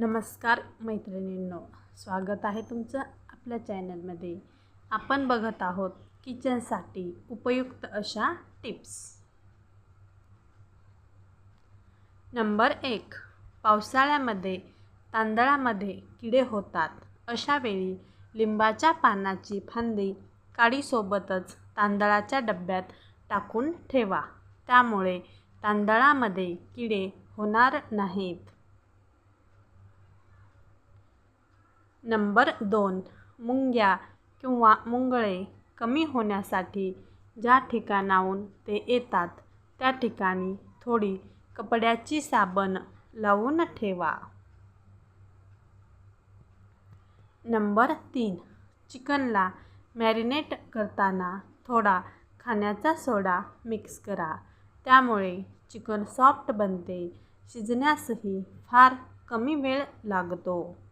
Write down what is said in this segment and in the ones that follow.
नमस्कार मैत्रिणींनो स्वागत आहे तुमचं आपल्या चॅनलमध्ये. आपण बघत आहोत किचनसाठी उपयुक्त अशा टिप्स. नंबर एक पावसाळ्यामध्ये तांदळामध्ये किडे होतात. अशा वेळी लिंबाच्या पानाची फांदी काडीसोबतच तांदळाच्या डब्यात टाकून ठेवा. त्यामुळे तांदळामध्ये किडे होणार नाहीत. नंबर दोन. मुंग्या किंवा मुंगळे कमी होण्यासाठी ज्या ठिकाणाहून ते येतात त्या ठिकाणी थोडी कपड्याची साबण लावून ठेवा. नंबर तीन. चिकनला मॅरिनेट करताना थोडा खाण्याचा सोडा मिक्स करा. त्यामुळे चिकन सॉफ्ट बनते शिजण्यासही फार कमी वेळ लागतो.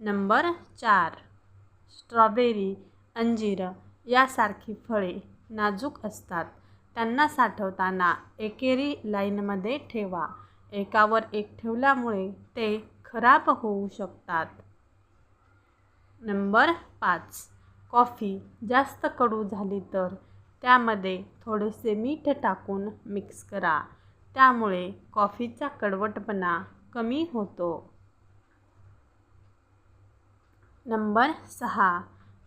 नंबर चार. स्ट्रॉबेरी अंजीर यासारखी फळे नाजूक असतात. त्यांना साठवताना एकेरी लाईनमध्ये ठेवा. एकावर एक ठेवल्यामुळे ते खराब होऊ शकतात. नंबर पाच. कॉफी जास्त कडू झाली तर त्यामध्ये थोडेसे मीठ टाकून मिक्स करा. त्यामुळे कॉफीचा कडवटपणा कमी होतो. नंबर सहा.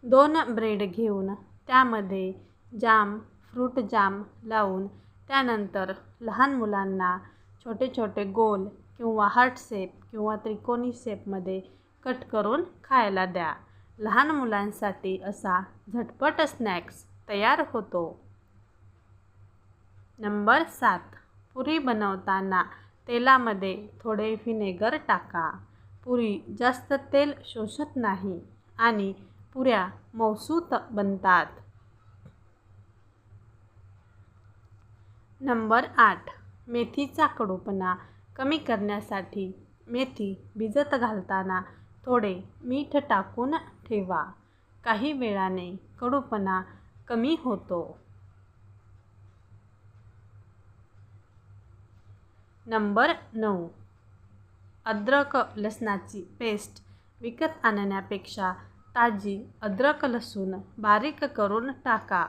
दोन ब्रेड घेऊन त्यामध्ये जाम फ्रूट जाम लावून त्यानंतर लहान मुलांना छोटे छोटे गोल किंवा हार्ट शेप किंवा त्रिकोणी शेपमध्ये कट करून खायला द्या. लहान मुलांसाठी असा झटपट स्नॅक्स तयार होतो. नंबर सात. पुरी बनवताना तेलामध्ये थोडे व्हिनेगर टाका. पुरी जास्त तेल शोषत नाही आणि पुऱ्या मौसूत बनतात. नंबर आठ. मेथीचा कडूपणा कमी करण्यासाठी मेथी भिजत घालताना थोडे मीठ टाकून ठेवा. काही वेळाने कडूपणा कमी होतो. नंबर नऊ. अद्रक लसणाची पेस्ट विकत आणण्यापेक्षा ताजी अद्रक लसूण बारीक करून टाका.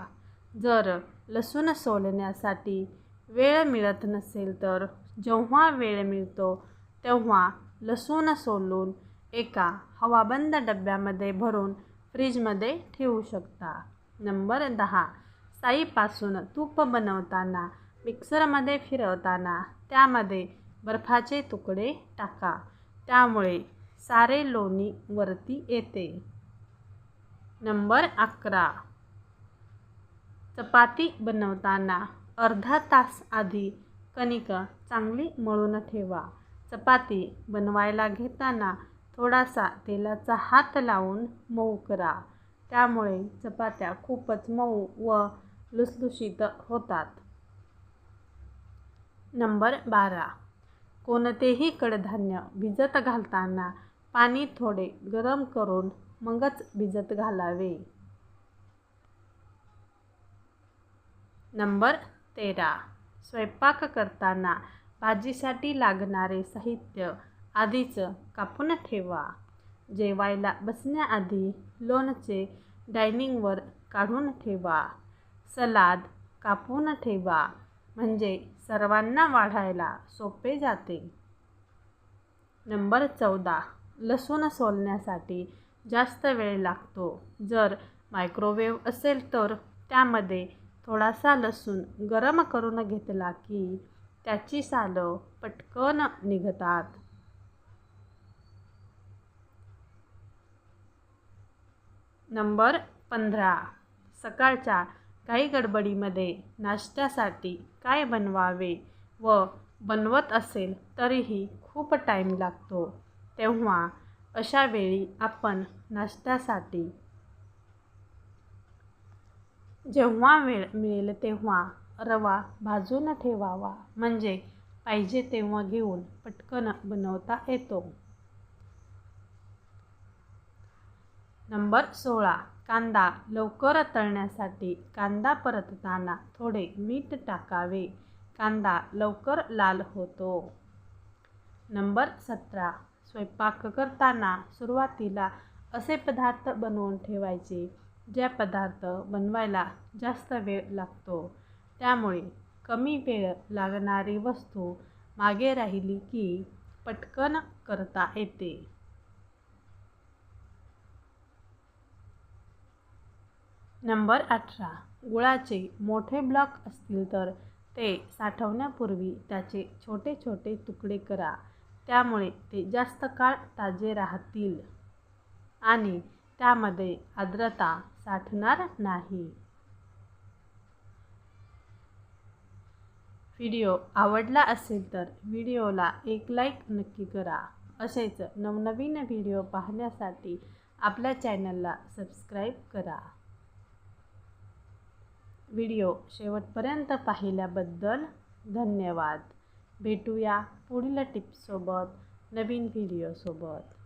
जर लसूण सोलण्यासाठी वेळ मिळत नसेल तर जेव्हा वेळ मिळतो तेव्हा लसूण सोलून एका हवाबंद डब्यामध्ये भरून फ्रीजमध्ये ठेवू शकता. नंबर दहा. साईपासून तूप बनवताना मिक्सरमध्ये फिरवताना त्यामध्ये बर्फाचे तुकडे टाका. त्यामुळे सारे लोणी वरती येते. नंबर अकरा. चपाती बनवताना अर्धा तास आधी कणिका चांगली मळून ठेवा. चपाती बनवायला घेताना थोडासा तेलाचा हात लावून मऊ करा. त्यामुळे चपात्या खूपच मऊ व लुसलुशीत होतात. नंबर बारा. कोणतेही कडधान्य भिजत घालताना पाणी थोडे गरम करून मगच भिजत घालावे. नंबर तेरा. स्वयंपाक करताना भाजीसाठी लागणारे साहित्य आधीच कापून ठेवा. जेवायला बसण्याआधी लोणचे डायनिंगवर काढून ठेवा. सलाद कापून ठेवा. म्हणजे सर्वांना वाढायला सोपे जाते. नंबर चौदा. लसूण सोलण्यासाठी जास्त वेळ लागतो. जर मायक्रोवेव्ह असेल तर त्यामध्ये थोडासा लसूण गरम करून घेतला की त्याची सालं पटकन निघतात. नंबर पंधरा. सकाळच्या काही गडबडीमध्ये नाश्त्यासाठी काय बनवावे व बनवत असेल तरीही खूप टाईम लागतो. तेव्हा अशा वेळी आपण नाश्त्यासाठी जेव्हा वेळ मिळेल तेव्हा रवा भाजून ठेवावा. म्हणजे पाहिजे तेव्हा घेऊन पटकन बनवता येतो. नंबर सोळा. कांदा लवकर तळण्यासाठी कांदा परतताना थोडे मीठ टाकावे. कांदा लवकर लाल होतो. नंबर सतरा. स्वयंपाक करताना सुरुवातीला असे पदार्थ बनवून ठेवायचे जे पदार्थ बनवायला जास्त वेळ लागतो. त्यामुळे कमी वेळ लागणारी वस्तू मागे राहिली की पटकन करता येते. नंबर अठरा. गुळाचे मोठे ब्लॉक असतील तर ते साठवण्यापूर्वी त्याचे छोटे छोटे तुकडे करा. त्यामुळे ते जास्त काळ ताजे राहतील. आणि त्यामध्ये आर्द्रता साठणार नाही. व्हिडिओ आवडला असेल तर व्हिडिओला एक लाईक नक्की करा. असेच नवनवीन व्हिडिओ पाहण्यासाठी आपल्या चॅनलला सबस्क्राईब करा. व्हिडिओ शेवटपर्यंत पाहिल्याबद्दल धन्यवाद. भेटूया पुढील टिप्ससोबत नवीन व्हिडिओसोबत.